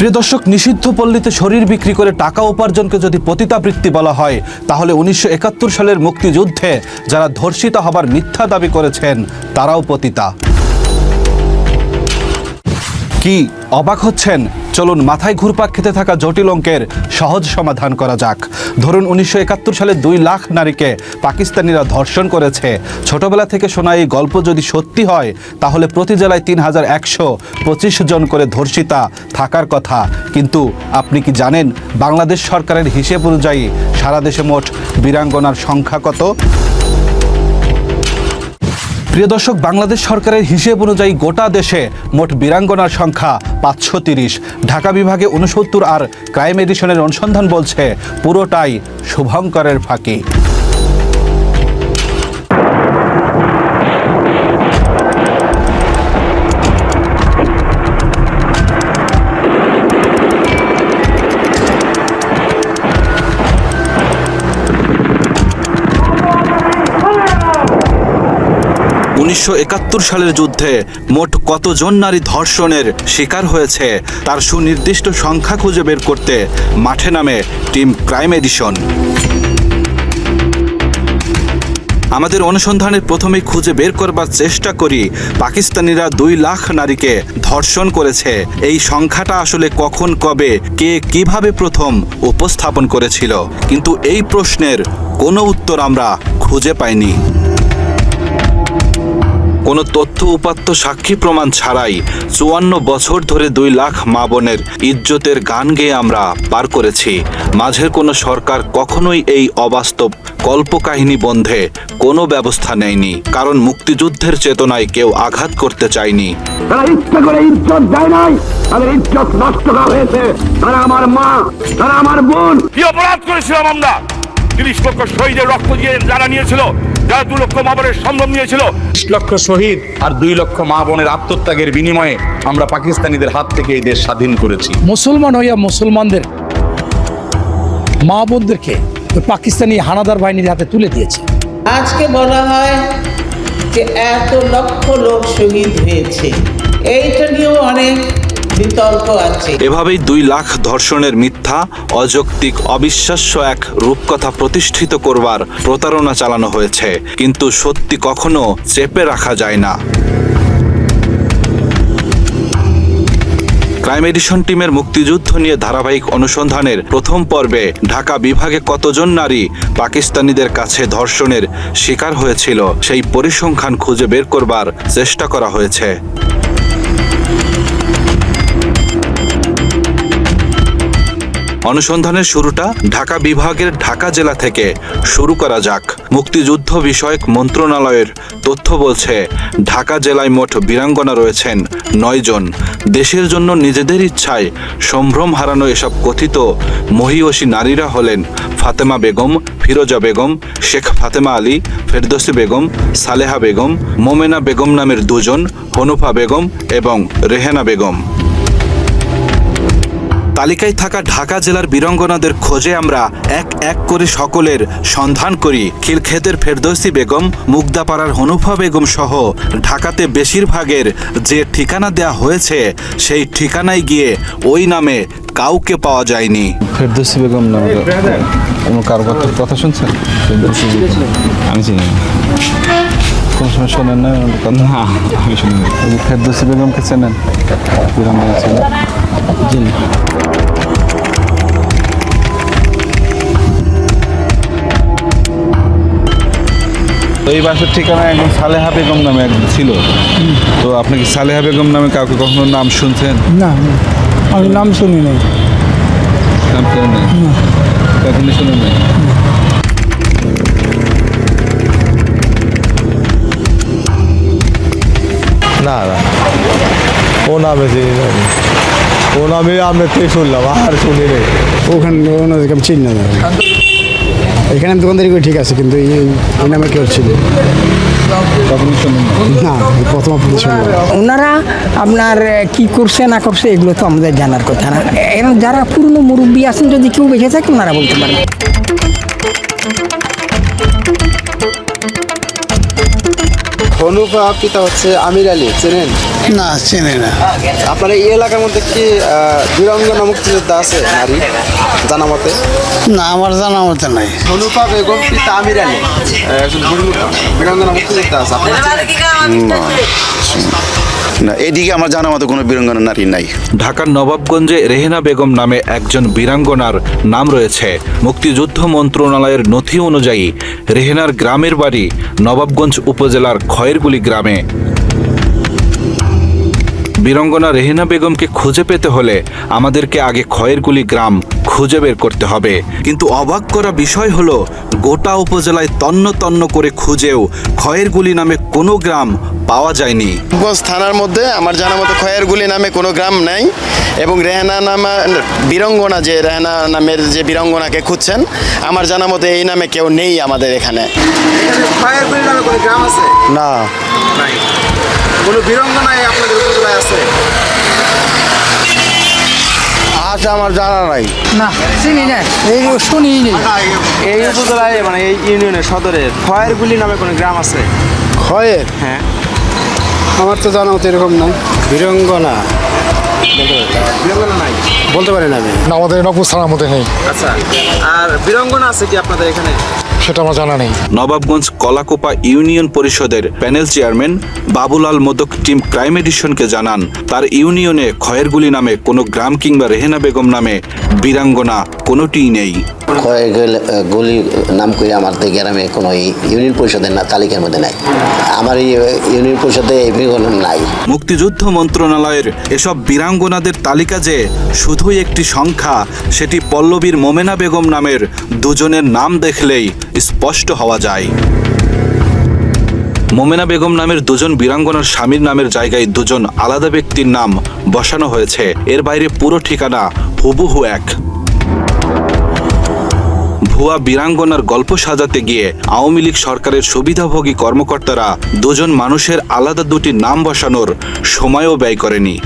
প্রিয় দর্শক, নিষিদ্ধ পল্লীতে শরীর বিক্রি করে টাকা উপার্জনকে যদি পতিতাবৃত্তি বলা হয়, তাহলে উনিশশো একাত্তর সালের মুক্তিযুদ্ধে যারা ধর্ষিত হবার মিথ্যা দাবি করেছেন, তারাও পতিতা। কি, অবাক হচ্ছেন? চলুন মাথায় ঘুরপাক খেতে থাকা জটিল অঙ্কের সহজ সমাধান করা যাক। ধরুন উনিশশো একাত্তর সালে দুই লাখ নারীকে পাকিস্তানিরা ধর্ষণ করেছে। ছোটবেলা থেকে শোনা এই গল্প যদি সত্যি হয়, তাহলে প্রতি জেলায় তিন হাজার একশো পঁচিশ জন করে ধর্ষিতা থাকার কথা। কিন্তু আপনি কি জানেন, বাংলাদেশ সরকারের হিসেব অনুযায়ী সারা দেশে মোট বীরাঙ্গনার সংখ্যা কত? প্রিয় দর্শক, বাংলাদেশ সরকারের হিসেব অনুযায়ী গোটা দেশে মোট বীরাঙ্গনার সংখ্যা পাঁচশো তিরিশ। ঢাকা বিভাগে উনসত্তর আর ক্রাইম এডিশনের অনুসন্ধান বলছে পুরোটাই শুভঙ্করের ফাঁকি। উনিশশো একাত্তর সালের যুদ্ধে মোট কতজন নারী ধর্ষণের শিকার হয়েছে তার সুনির্দিষ্ট সংখ্যা খুঁজে বের করতে মাঠে নামে টিম ক্রাইম এডিশন। আমাদের অনুসন্ধানের প্রথমেই খুঁজে বের করবার চেষ্টা করি পাকিস্তানিরা দুই লাখ নারীকে ধর্ষণ করেছে। এই সংখ্যাটা আসলে কখন, কবে, কে কীভাবে প্রথম উপস্থাপন করেছিল? কিন্তু এই প্রশ্নের কোনো উত্তর আমরা খুঁজে পাইনি। কোনো তথ্য উপাত্ত সাক্ষী প্রমাণ ছাড়াই চুয়ান্ন বছর ধরে দুই লাখ মা বোনের ইজ্জতের গান গেয়ে আমরা পার করেছি। মাঝের কোনো সরকার কখনোই এই অবাস্তব কল্পকাহিনী বন্ধে কোনো ব্যবস্থা নেয়নি কারণ মুক্তিযুদ্ধের চেতনায় কেউ আঘাত করতে চায়নি। তারা ইচ্ছা করে ইজ্জত দেয় নাই তাদের ইজ্জত নষ্ট করা হয়েছে। তারা আমার মা তারা আমার বোন। কি অপরাধ করেছিলাম আমরা? তিরিশ লক্ষ শহীদের রক্ত দিয়ে যারা নিয়েছিল যারা দু লক্ষ মাবরের সম্ভব নিয়েছিল। লক্ষ শহীদ। আর দুই লক্ষ মা বোনের আত্মত্যাগের বিনিময়ে আমরা পাকিস্তানিদের হাত থেকে এই দেশ স্বাধীন করেছি। মুসলমান হইয়া মুসলমানদের মা বোনদেরকে পাকিস্তানি হানাদার বাহিনীর হাতে তুলে দিয়েছে। আজকে বলা হয় যে এত লক্ষ লোক শহীদ হয়েছে। এইটা নিয়েও অনেক বিতর্ক আছে। এভাবেই দুই লাখ ধর্ষণের মিথ্যা, অযৌক্তিক, অবিশ্বাস্য এক রূপকথা প্রতিষ্ঠিত করবার প্রতারণা চালানো হয়েছে। কিন্তু সত্যি কখনো চেপে রাখা যায় না। ক্রাইম এডিশন টিমের মুক্তিযুদ্ধ নিয়ে ধারাবাহিক অনুসন্ধানের প্রথম পর্বে ঢাকা বিভাগে কতজন নারী পাকিস্তানিদের কাছে ধর্ষণের শিকার হয়েছিল, সেই পরিসংখ্যান খুঁজে বের করবার চেষ্টা করা হয়েছে। অনুসন্ধানের শুরুটা ঢাকা বিভাগের ঢাকা জেলা থেকে শুরু করা যাক। মুক্তিযুদ্ধ বিষয়ক মন্ত্রণালয়ের তথ্য বলছে, ঢাকা জেলায় মোট বীরাঙ্গনা রয়েছেন নয় জন। দেশের জন্য নিজেদের ইচ্ছায় সম্ভ্রম হারানো এসব কথিত মহিয়সী নারীরা হলেন ফাতেমা বেগম, ফিরোজা বেগম, শেখ ফাতেমা আলী, ফেরদৌসি বেগম, সালেহা বেগম, মোমেনা বেগম নামের দুজন, হনুফা বেগম এবং রেহেনা বেগম। তালিকায় থাকা ঢাকা জেলার বীরঙ্গনাদের খোঁজে আমরা এক এক করে সকলের সন্ধান করি। খিলক্ষেতের ফেরদৌসি বেগম মুগদাপাড়ার হনুফা বেগম সহ ঢাকাতে বেশিরভাগের যে ঠিকানা দেয়া হয়েছে সেই ঠিকানায় গিয়ে ওই নামে কাউকে পাওয়া যায়নি। ফেরদৌসি বেগম নামে কোনো কারও কথা কথা শুনছেন? ফেরদৌসি আমি চিনি না। কোন সময় শোনেন না? কথা? না আমি শুনি ফেরদৌসি বেগমকে চেনেন? বীরাঙ্গনা ছিলেন জি। তো এই বাসের ঠিকানা একজন সালেহা বেগম নামে একজন ছিল। তো আপনি কি সালেহা বেগম নামে কাউকে কখনো নাম শুনছেন? না আমি নাম শুনি নাই। নাম নাই? কখনো শুনেন নাই? না না। ও নামে চিনি না ও নামে আপনার থেকে শুনলাম আর শুনি নেই। ওখানে ওনাদেরকে আমি চিনি না। এখানে দোকানদারি করি, ঠিক আছে, কিন্তু এই নামে কেউ ছিল। না প্রথম ওনারা আপনার কি করছে, না করছে, এগুলো তো আমাদের জানার কথা না। এখন যারা পুরনো মুরব্বী আছেন, যদি কেউ বেঁচে থাকে, ওনারা বলতে পারেন। হনুফা পিতা হচ্ছে আমির আলী চেনেন? না চেনে না। আপনার এই এলাকার মধ্যে কি বীরাঙ্গনা মুক্তিযোদ্ধা আছে নারী? জানা মতে? না আমার জানা মতে নাই। অনুপা বেগম পিতা আমির আলী। একজন বীর- মুক্তিযোদ্ধা আছে আপনার? না, এদিকে আমার জানা মতো কোনো বীরাঙ্গনা নারী নাই। ঢাকার নবাবগঞ্জে রেহেনা বেগম নামে একজন বীরাঙ্গনার নাম রয়েছে। মুক্তিযুদ্ধ মন্ত্রণালয়ের নথি অনুযায়ী রেহেনার গ্রামের বাড়ি নবাবগঞ্জ উপজেলার খয়েরগুলি গ্রামে। বীরঙ্গনা রেহেনা বেগমকে খুঁজে পেতে হলে আমাদেরকে আগে খয়েরগুলি গ্রাম খুঁজে বের করতে হবে। কিন্তু অবাক করা বিষয় হলো গোটা উপজেলায় তন্ন তন্ন করে খুঁজেও খয়েরগুলি নামে কোনো গ্রাম পাওয়া যায়নি। গঞ্জ থানার মধ্যে আমার জানা মতো খয়েরগুলি নামে কোনো গ্রাম নাই এবং রেহানা নামা বীরঙ্গনা যে রেহানা নামের যে বীরঙ্গনাকে খুঁজছেন আমার জানা মতো এই নামে কেউ নেই আমাদের এখানে। খয়েরগুলি নামে কোনো গ্রাম আছে? না। নাই। কোনো বীরাঙ্গনায় আপনাদের উপজেলায় আছে? আচ্ছা আমার জানা নাই। না চিনি না এই শুনি এই উপজেলায় মানে এই ইউনিয়নের সদরে খয়েরগুলি নামে কোনো গ্রাম আছে? খয়ের? হ্যাঁ। আমার তো জানা মতো এরকম নাই। বীরঙ্গনা নাই? বলতে পারি না আমি। না আমাদের নবপুর থানার মধ্যে নেই। আচ্ছা আর বীরাঙ্গনা আছে কি আপনাদের এখানে? সেটা আমার জানা নেই। নবাবগঞ্জ কলাকোপা ইউনিয়ন পরিষদের panel chairman Babulal Modak team crime এডিশনকে জানান তার ইউনিয়নে খয়েরগুলি নামে কোনো গ্রাম কিংবা রেহেনা বেগম নামে বীরাঙ্গনা কোনোটিই নেই। গুলি নাম করে আমার তো গ্রামে কোনো ইউনিয়ন পরিষদের না তালিকার মধ্যে নাই। আমার এই ইউনিয়ন পরিষদে নাই। মুক্তিযুদ্ধ মন্ত্রণালয়ের এসব বীরাঙ্গনাদের তালিকা যে শুধুই একটি সংখ্যা সেটি পল্লবীর মোমেনা বেগম নামের দুজনের নাম দেখলেই স্পষ্ট হওয়া যায়। মোমেনা বেগম নামের দুজন বীরাঙ্গনার স্বামীর নামের জায়গায় দুজন আলাদা ব্যক্তির নাম বসানো হয়েছে। এর বাইরে পুরো ঠিকানা হুবহু এক। ভুয়া বীরাঙ্গনার গল্প সাজাতে গিয়ে আওয়ামী লীগ সরকারের সুবিধাভোগী কর্মকর্তারা দুজন মানুষের আলাদা দুটি নাম বসানোর সময়ও ব্যয় করেনি।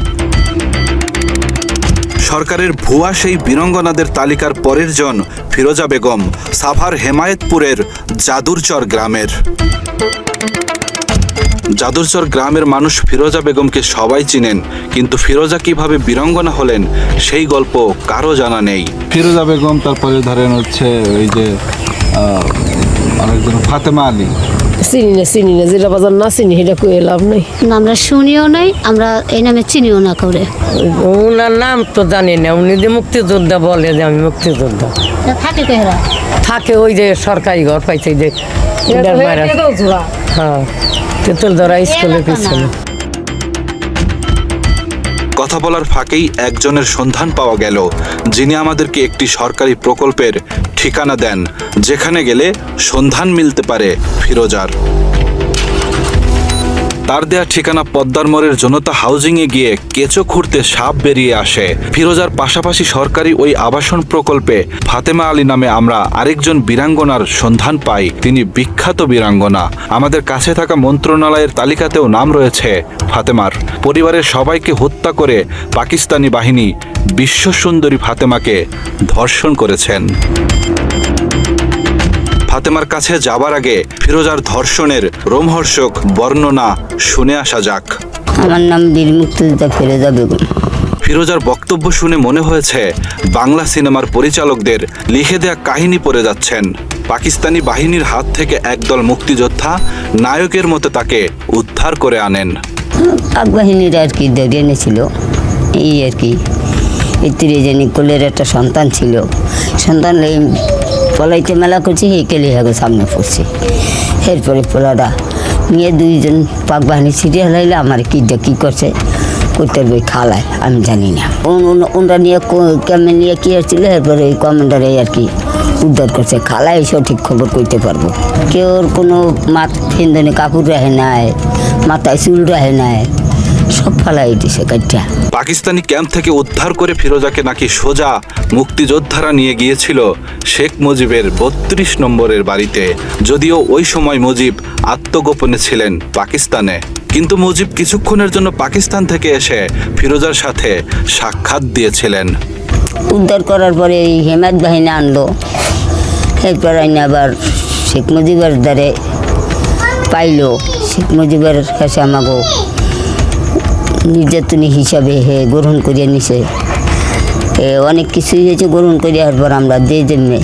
সরকারের ভুয়া সেই বীরঙ্গনাদের তালিকার পরের জন ফিরোজা বেগম, সাভার হেমায়েতপুরের জাদুরচর গ্রামের। জাদুরচর গ্রামের মানুষ ফিরোজা বেগমকে সবাই চিনেন, কিন্তু ফিরোজা কীভাবে বীরঙ্গনা হলেন, সেই গল্প কারও জানা নেই। ফিরোজা বেগম তারপরে ধরেন হচ্ছে ওই যে ফাতেমা আলী। চিনি না চিনি না যেটা বাজার না চিনি সেটা কয়ে লাভ নেই। না আমরা শুনিও নাই আমরা এই নামে চিনিও না করে। ওনার নাম তো জানি না উনি যে মুক্তিযোদ্ধা বলে যে আমি মুক্তিযোদ্ধা। থাকে কেহরা থাকে ওই যে সরকারি ঘর পাইছে যে হ্যাঁ তেতুল ধরা স্কুলের পিছনে। কথা বলার ফাঁকেই একজনের সন্ধান পাওয়া গেল, যিনি আমাদেরকে একটি সরকারি প্রকল্পের ঠিকানা দেন, যেখানে গেলে সন্ধান মিলতে পারে ফিরোজার। তার দেয়া ঠিকানা পদ্মার মোড়ের জনতা হাউজিংয়ে গিয়ে কেঁচো খুঁড়তে সাপ বেরিয়ে আসে। ফিরোজার পাশাপাশি সরকারি ওই আবাসন প্রকল্পে ফাতেমা আলী নামে আমরা আরেকজন বীরাঙ্গনার সন্ধান পাই। তিনি বিখ্যাত বীরাঙ্গনা। আমাদের কাছে থাকা মন্ত্রণালয়ের তালিকাতেও নাম রয়েছে ফাতেমার। পরিবারের সবাইকে হত্যা করে পাকিস্তানি বাহিনী বিশ্বসুন্দরী ফাতেমাকে ধর্ষণ করেছেন। ফাতেমার কাছে যাবার আগে ফিরোজার ধর্ষণের রোমহর্ষক বর্ণনা শুনে আসা যাক। আমার নাম বীর মুক্তিযোদ্ধা ফিরোজা বেগম। ফিরোজার বক্তব্য শুনে মনে হয়েছে বাংলা সিনেমার পরিচালকদের লিখে দেয়া কাহিনী পড়ে যাচ্ছেন। পাকিস্তানি বাহিনীর হাত থেকে একদল মুক্তিযোদ্ধা নায়কের মতো তাকে উদ্ধার করে আনেন। পাক বাহিনীর আর কি ধরে এনেছিল এই আর কি। এই ত্রিজনী কোলের একটা সন্তান ছিল সন্তান পলাইতে মেলা করছি, এই কেলি হাগো সামনে পড়ছে। এরপরে পোলাটা নিয়ে দুইজন পাক বাহিনী ছিটে হলাইলে আমার কি কী করছে? করতে বই খালায়, আমি জানি না। ওন- ওন- ওনরা নিয়ে কেমন নিয়ে কী হচ্ছিল এরপরে ওই কমান্ডারে আর কি উদ্ধার করছে। খালাই সঠিক খবর কইতে পারব। কেউ কোনো মাথ ফিন্দনে, কাপড় রাখে নাই, মাথায় চুল রাখে নাই। সব ফালাই দিছে কাটটা পাকিস্তানি ক্যাম্প থেকে উদ্ধার করে ফিরোজাকে নাকি সোজা মুক্তিযোদ্ধারা নিয়ে গিয়েছিল শেখ মুজিবের বত্রিশ নম্বরের বাড়িতে। যদিও ওই সময় মুজিব আত্মগোপনে ছিলেন পাকিস্তানে। কিন্তু মুজিব কিছুক্ষণের জন্য পাকিস্তান থেকে এসে ফিরোজার সাথে সাক্ষাৎ দিয়েছিলেন। উদ্ধার করার পরে এই হেমায়ত বাহিনী আনলো। এরপর আইনে আবার শেখ মুজিবের দ্বারে পাইলো। শেখ মুজিবের কাছে আমাকে নির্যাতনী হিসাবে হে গ্রহণ করিয়া নিছে। এ অনেক কিছুই হয়েছে গ্রহণ করিয়ার পর আমরা যে জন্যে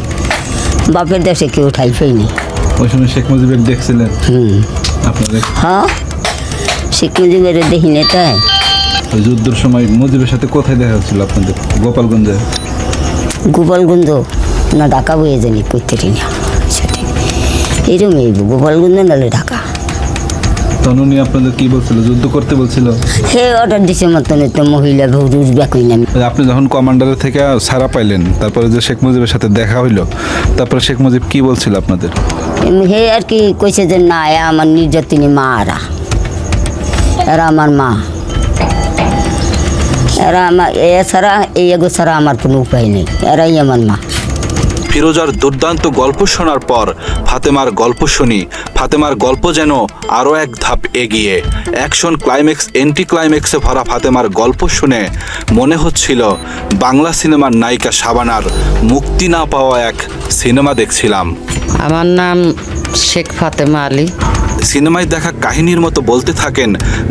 বাপের দেশে কেউ ঠাই পাইনি ওই সময় শেখ মুজিবের দেখছিলেন? হুম। হ্যাঁ। শেখ মুজিবের দেখিনি তাই? যুদ্ধের সময় মুজিবের সাথে কোথায় দেখা হচ্ছিল আপনাদের? গোপালগঞ্জে? গোপালগঞ্জ? না ঢাকা বয়ে জানি করতে না। সেটাই গোপালগঞ্জ নাহলে ঢাকা? তখন উনি আপনাদের কি বলছিল? যুদ্ধ করতে বলছিল? হে অর্ডার দিছে মতন তো মহিলা ভৌরুষ ব্যাকুই না আপনি যখন কমান্ডারের থেকে সারা পাইলেন তারপরে যে শেখ মুজিবের সাথে দেখা হইল তারপরে শেখ মুজিব কি বলছিল আপনাদের? হে আর কি কইছে যে না এ আমার নির্যাতিনী মা এরা। এরা আমার মা। এরা আমার এছাড়া এই এগো ছাড়া আমার কোনো উপায় নেই। এরাই আমার মা। ফিরোজার দুর্দান্ত গল্প শোনার পর ফাতেমার গল্প শুনি। ফাতেমার গল্প যেন আরও এক ধাপ এগিয়ে। অ্যাকশন ক্লাইম্যাক্স এন্টি ক্লাইম্যাক্সে ভরা ফাতেমার গল্প শুনে মনে হচ্ছিল বাংলা সিনেমার নায়িকা সাবানার মুক্তি না পাওয়া এক সিনেমা দেখছিলাম। আমার নাম শেখ ফাতেমা আলী। সিনেমায় দেখা কাহিনীর মতো বলতে থাকেন,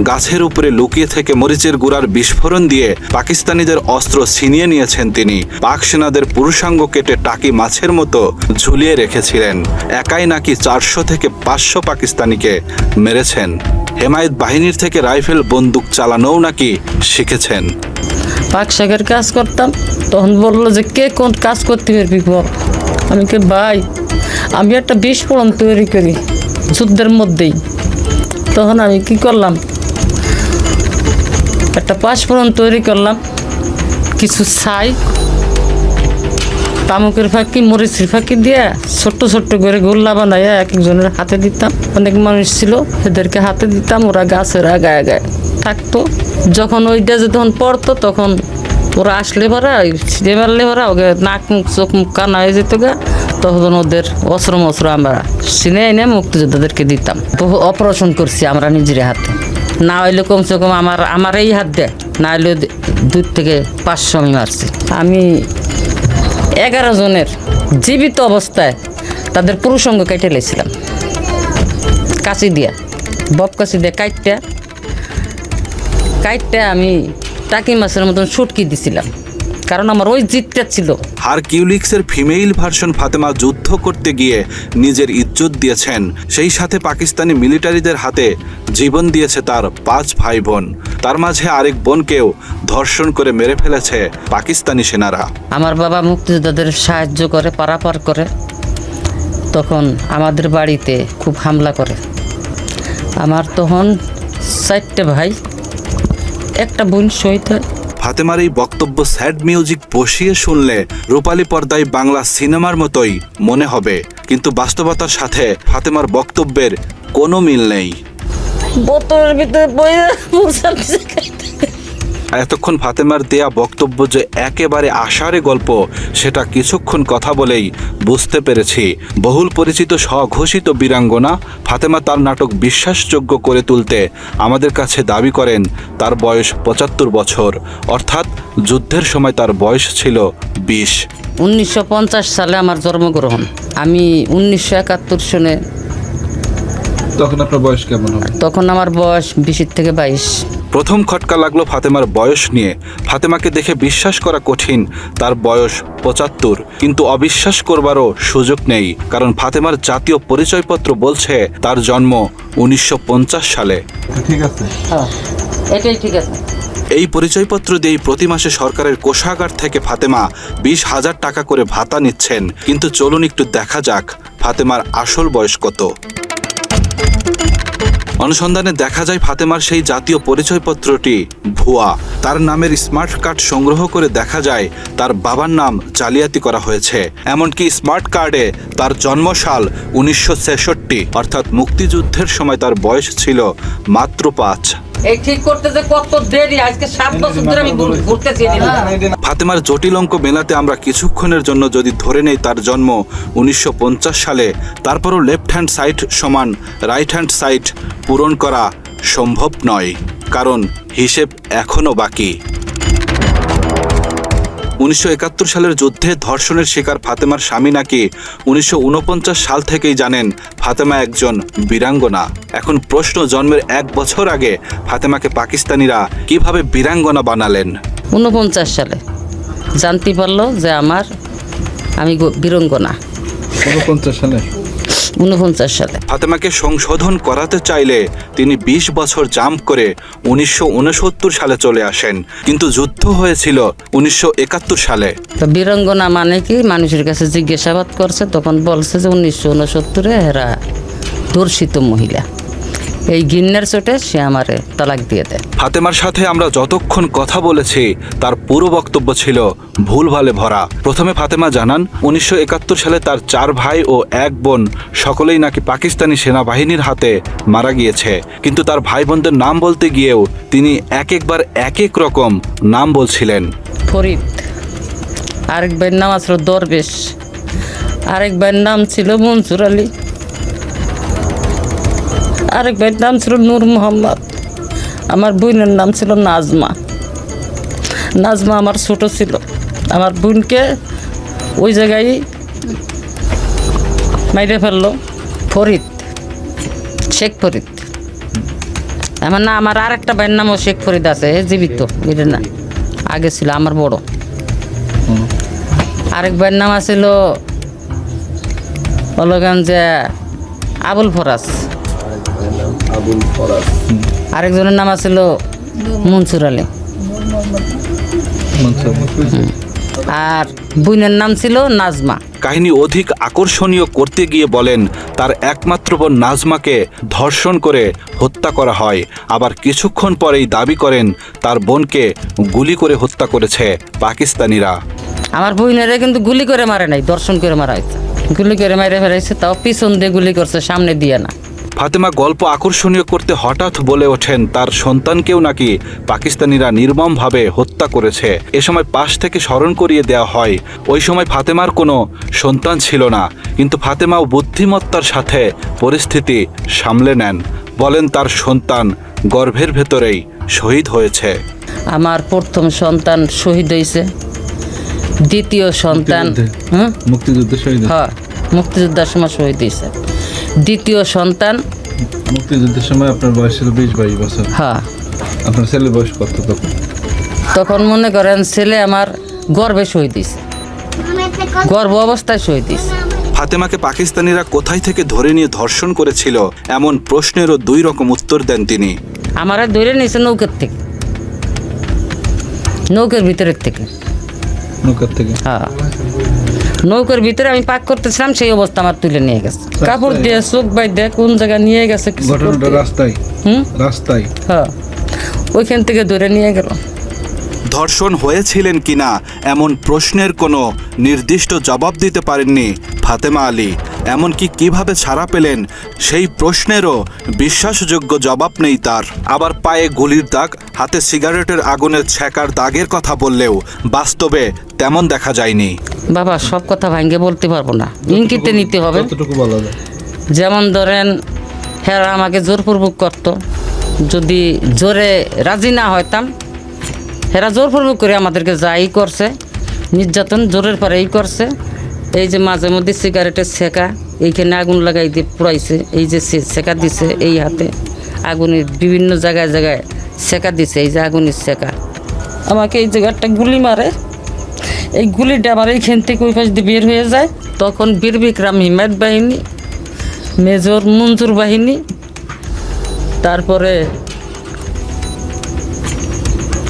গাছের উপরে লুকিয়ে থেকে মরিচের গুড়ার বিস্ফোরণ দিয়ে পাকিস্তানিদের অস্ত্র ছিনিয়ে নিয়েছেন তিনি। পাক সেনাদের পুরুষাঙ্গ কেটে টাকি মাছের মতো ঝুলিয়ে রেখেছিলেন। একাই নাকি চারশো থেকে পাঁচশো পাকিস্তানিকে মেরেছেন। হেমায়ত বাহিনীর থেকে রাইফেল বন্দুক চালানোও নাকি শিখেছেন। পাক শাকের কাজ করতাম, তখন বলল যে কে কোন কাজ করতে পারবি আমি কে ভাই, আমি একটা বিস্ফোরণ তৈরি করি। যুদ্ধের মধ্যেই। তখন আমি কি করলাম? একটা পাঁচফোড়ন তৈরি করলাম। কিছু ছাই, তামুকের ফাঁকি, মরিচের ফাঁকি দিয়ে ছোট্ট ছোট্ট করে গোল্লা বানাইয়া এক একজনের হাতে দিতাম। অনেক মানুষ ছিল, এদেরকে হাতে দিতাম, ওরা গাছের আগায় আগায় থাকতো। যখন ওইটা যে তখন পড়তো, তখন ওরা আসলে পরা ছিঁড়ে মারলে পরা ওকে নাক মুখ, চোখ মুখ কানা হয়ে যেত গা। তখন ওদের অস্ত্র মস্ত্র আমরা সিনে এনে মুক্তিযোদ্ধাদেরকে দিতাম। অপারেশন করছি আমরা নিজের হাতে। না হইলে কমসে কম আমার আমার এই হাত দেয়। না হইলে দূর থেকে পাঁচশো আমি মারছি। আমি এগারো জনের জীবিত অবস্থায় তাদের পুরুষঙ্গ কেটে লেছিলাম। কাঁচি দিয়া বব কাঁচি দিয়ে কাইটটা কাইটটা আমি টাকি মাছের মতন সুটকি দিছিলাম। কারণ আমার ওই জিতটা ছিল। হারকিউলিক্সের ফিমেইল ভার্সন ফাতেমা যুদ্ধ করতে গিয়ে নিজের ইজ্জত দিয়েছেন। সেই সাথে পাকিস্তানি মিলিটারিদের হাতে জীবন দিয়েছে তার পাঁচ ভাই বোন তার মাঝে আরেক বোনকেও ধর্ষণ করে মেরে ফেলেছে পাকিস্তানি সেনারা। আমার বাবা মুক্তিযোদ্ধাদের সাহায্য করে, পারাপার করে, তখন আমাদের বাড়িতে খুব হামলা করে। আমার তখন চারটে ভাই, একটা বোন শহীদ হয় ফাতেমার এই বক্তব্য স্যাড মিউজিক বসিয়ে শুনলে রূপালী পর্দায় বাংলা সিনেমার মতোই মনে হবে। কিন্তু বাস্তবতার সাথে ফাতেমার বক্তব্যের কোনো মিল নেই। বোতলের ভিতরে এতক্ষণ ফাতেমার দেয়া বক্তব্য যে একেবারে আষাঢ়ে গল্প সেটা কিছুক্ষণ কথা বলেই বুঝতে পেরেছি। বহুল পরিচিত স্বঘোষিত বীরাঙ্গনা ফাতেমা তার নাটক বিশ্বাসযোগ্য করে তুলতে আমাদের কাছে দাবি করেন তার বয়স পঁচাত্তর বছর। অর্থাৎ যুদ্ধের সময় তার বয়স ছিল বিশ। উনিশশো সালে আমার জন্মগ্রহণ। আমি উনিশশো একাত্তর সনে তখন আপনার বয়স কেমন তখন আমার বয়স বিশের থেকে বাইশ। প্রথম খটকা লাগল ফাতেমার বয়স নিয়ে। ফাতেমাকে দেখে বিশ্বাস করা কঠিন তার বয়স পঁচাত্তর। কিন্তু অবিশ্বাস করবারও সুযোগ নেই কারণ ফাতেমার জাতীয় পরিচয়পত্র বলছে তার জন্ম উনিশশো পঞ্চাশ সালে। ঠিক আছে। হ্যাঁ এটাই ঠিক আছে। এই পরিচয়পত্র দিয়েই প্রতি মাসে সরকারের কোষাগার থেকে ফাতেমা বিশ হাজার টাকা করে ভাতা নিচ্ছেন। কিন্তু চলুন একটু দেখা যাক ফাতেমার আসল বয়স কত। অনুসন্ধানে দেখা যায় ফাতেমার সেই জাতীয় পরিচয়পত্রটি, ভুয়া। তার নামের স্মার্ট কার্ড সংগ্রহ করে দেখা যায় তার বাবার নাম জালিয়াতি করা হয়েছে। এমনকি স্মার্ট কার্ডে তার জন্মসাল উনিশশো ছেষট্টি, অর্থাৎ মুক্তিযুদ্ধের সময় তার বয়স ছিল মাত্র পাঁচ। এই ঠিক করতে যে কত দেরি আজকে সাত বছর ধরে আমি ঘুরতেছি ফাতেমার জটিল অঙ্ক মেলাতে আমরা কিছুক্ষণের জন্য যদি ধরে নেই তার জন্ম উনিশশো পঞ্চাশ সালে তারপরও লেফট হ্যান্ড সাইড সমান রাইট হ্যান্ড সাইড পূরণ করা সম্ভব নয় কারণ হিসেব এখনও বাকি। উনিশশো একাত্তর সালের যুদ্ধে ধর্ষণের শিকার ফাতেমার স্বামী নাকি উনিশশো উনপঞ্চাশ সাল থেকেই জানেন ফাতেমা একজন বীরাঙ্গনা। এখন প্রশ্ন জন্মের এক বছর আগে ফাতেমাকে পাকিস্তানিরা কীভাবে বীরাঙ্গনা বানালেন? উনপঞ্চাশ সালে। জানতে পারল যে আমার আমি বীরাঙ্গনা বীরঙ্গনা। উনপঞ্চাশ সালে? উনপঞ্চাশ সালে। ফাতেমাকে সংশোধন করাতে চাইলে তিনি ২০ বছর জাম্প করে উনিশশো উনসত্তর সালে চলে আসেন। কিন্তু যুদ্ধ হয়েছিল উনিশশো একাত্তর সালে। তো বীরঙ্গনা মানে কি? মানুষের কাছে জিজ্ঞাসাবাদ করছে তখন বলছে যে উনিশশো উনসত্তরে এরা ধর্ষিত মহিলা। এই গিন্নের চোটে সে আমারে তালাক দিয়ে দেয়। ফাতেমার সাথে আমরা যতক্ষণ কথা বলেছি তার পুরো বক্তব্য ছিল ভুলভালে ভরা। প্রথমে ফাতেমা জানান উনিশশো একাত্তর সালে তার চার ভাই ও এক বোন সকলেই নাকি পাকিস্তানি সেনাবাহিনীর হাতে মারা গিয়েছে। কিন্তু তার ভাই বোনদের নাম বলতে গিয়েও তিনি এক একবার এক এক রকম নাম বলছিলেন। ফরিদ আরেক ভাইয়ের নাম আসলো দরবেশ আরেক ভাইয়ের নাম ছিল মনসুর আলী। আরেক ভাইয়ের নাম ছিল নূর মোহাম্মদ। আমার বোনের নাম ছিল নাজমা। নাজমা আমার ছোট ছিল। আমার বোনকে ওই জায়গায় মাইরে ফেলল, ফরিদ, শেখ ফরিদ। আমার না, আমার আর একটা ভাইয়ের নামও শেখ ফরিদ আছে, জীবিত এটা না? আগে ছিল আমার বড়। আরেক ভাইয়ের নাম আছিল হলগান যে আবুল ফরাজ। আবুল ফরাজ আরেকজনের নাম আছিল মনসুর আলী। আর বুইনের নাম ছিল নাজমা। কাহিনী অধিক আকর্ষণীয় করতে গিয়ে বলেন তার একমাত্র বোন নাজমাকে ধর্ষণ করে হত্যা করা হয়। আবার কিছুক্ষণ পরেই দাবি করেন তার বোনকে গুলি করে হত্যা করেছে পাকিস্তানিরা। আমার বইনেরে কিন্তু গুলি করে মারে নাই দর্শন করে মারা হয়েছে। গুলি করে মারে ফেলাইছে তাও পিছন দিয়ে গুলি করছে সামনে দিয়ে না। ফাতেমা গল্প আকর্ষণীয় করতে হঠাৎ বলে ওঠেন তার সন্তানকেও নাকি পাকিস্তানিরা নির্মমভাবে হত্যা করেছে। এ সময় পাশ থেকে স্মরণ করিয়ে দেওয়া হয় ওই সময় ফাতেমার কোনো সন্তান ছিল না কিন্তু ফাতেমাও বুদ্ধিমত্তার সাথে পরিস্থিতি সামলে নেন। বলেন তার সন্তান গর্ভের ভেতরেই শহীদ হয়েছে। আমার প্রথম সন্তান শহীদ হয়েছে। দ্বিতীয় সন্তান মুক্তিযুদ্ধে শহীদ হ্যাঁ মুক্তিযোদ্ধার সময় শহীদ হয়েছে। দ্বিতীয় সন্তান। মুক্তিযুদ্ধের সময় আপনার বয়স ছিল বিশ বাইশ বছর। হ্যাঁ। আপনার ছেলে বয়স কত তখন? তখন মনে করেন ছেলে আমার গর্বে শহীদ গর্ভ অবস্থায় শহীদ ফাতেমাকে পাকিস্তানিরা কোথায় থেকে ধরে নিয়ে ধর্ষণ করেছিল এমন প্রশ্নেরও দুই রকম উত্তর দেন তিনি। আমার ধরে নিয়েছে নৌকার থেকে। নৌকার ভিতরের থেকে। নৌকার থেকে? হ্যাঁ। নৌকার ভিতরে আমি পাক করতেছিলাম সেই অবস্থা আমার তুলে নিয়ে গেছে। কাপড় দিয়ে চোখ বাই দিয়ে কোন জায়গায় নিয়ে গেছে রাস্তায়। হুম? রাস্তায়। হ্যাঁ। ওইখান থেকে ধরে নিয়ে গেল। ধর্ষণ হয়েছিলেন কিনা এমন প্রশ্নের কোনো নির্দিষ্ট জবাব দিতে পারেননি ফাতেমা আলী। এমনকি কীভাবে ছাড়া পেলেন সেই প্রশ্নেরও বিশ্বাসযোগ্য জবাব নেই তার। আবার পায়ে গুলির দাগ হাতে সিগারেটের আগুনের ছ্যাকার দাগের কথা বললেও বাস্তবে তেমন দেখা যায়নি। বাবা সব কথা ভাঙ্গে বলতে পারব না। ইঙ্কিতে নিতে হবে। কতটুকু বলা যায়। যেমন ধরেন হেরা আমাকে জোরপূর্বক করতো। যদি জোরে রাজি না হইতাম হেরা জোরপূর্বক করে আমাদেরকে যাই করছে নির্যাতন জোরের পরে এই করছে। এই যে মাঝে মধ্যে সিগারেটের ছেঁকা, এইখানে আগুন লাগাই দিয়ে পুড়াইছে। এই যে ছেঁকা দিছে এই হাতে, আগুনের বিভিন্ন জায়গায় জায়গায় ছেঁকা দিছে, এই যে আগুনের ছেঁকা। আমাকে এই জায়গাটা গুলি মারে, এই গুলিটা আমার এইখান থেকে ওই পাশ দিয়ে বের হয়ে যায়। তখন বীর বিক্রম হিমায়ত বাহিনী, মেজর মঞ্জুর বাহিনী, তারপরে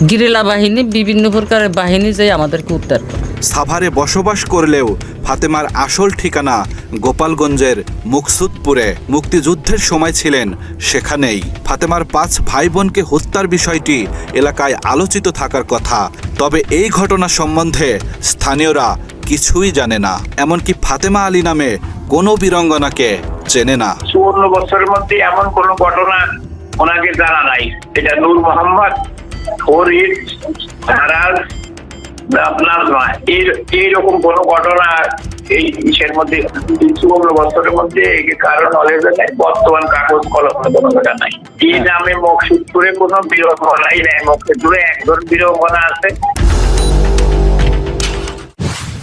গিরিলা বাহিনী, বিভিন্ন প্রকারের বাহিনী যাই আমাদেরকে উদ্ধার করে। সাভারে বসবাস করলেও ফাতেমার আসল ঠিকানা গোপালগঞ্জের মুকসুদপুরে। মুক্তিযুদ্ধের সময় ছিলেন সেখানেই। ফাতেমার পাঁচ ভাই বোনকে হত্যার বিষয়টি এলাকায় আলোচিত থাকার কথা। তবে এই ঘটনা সম্বন্ধে স্থানীয়রা কিছুই জানে না। এমনকি ফাতেমা আলী নামে কোনো বীরঙ্গনাকে চেনে না। চুয়ান্ন বছরের মধ্যে এমন কোন ঘটনা ওনাকে জানা নাই। এটা নূর মোহাম্মদ, ফরিদ নারাজ আপনার এইরকম কোন ঘটনা এই ইসের মধ্যে চুয়ান্ন বছরের মধ্যে কারণ অলরেডি নাই, বর্তমান কাগজ কলম কোনো ঘটনা নাই। এই নামে মকসুদপুরে কোনো বিরঙ্গনাই নেই, মকসুদপুরে একজন বিরোধ আছে।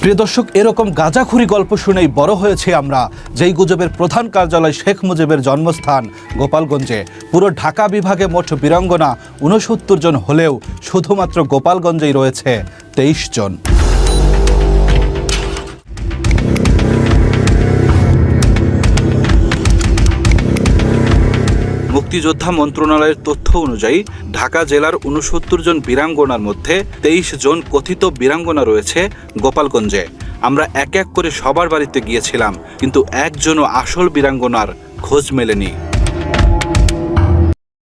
প্রিয় দর্শক, এরকম গাঁজাখুরি গল্প শুনেই বড় হয়েছে আমরা। যেই গুজবের প্রধান কার্যালয় শেখ মুজিবের জন্মস্থান গোপালগঞ্জে। পুরো ঢাকা বিভাগে মোট বীরাঙ্গনা উনসত্তর জন হলেও শুধুমাত্র গোপালগঞ্জেই রয়েছে তেইশ জন। মুক্তিযোদ্ধা মন্ত্রণালয়ের তথ্য অনুযায়ী, ঢাকা জেলার উনসত্তর জন বীরাঙ্গনার মধ্যে তেইশ জন কথিত বীরাঙ্গনা রয়েছে গোপালগঞ্জে। আমরা এক এক করে সবার বাড়িতে গিয়েছিলাম, কিন্তু একজনও আসল বীরাঙ্গনার খোঁজ মেলেনি।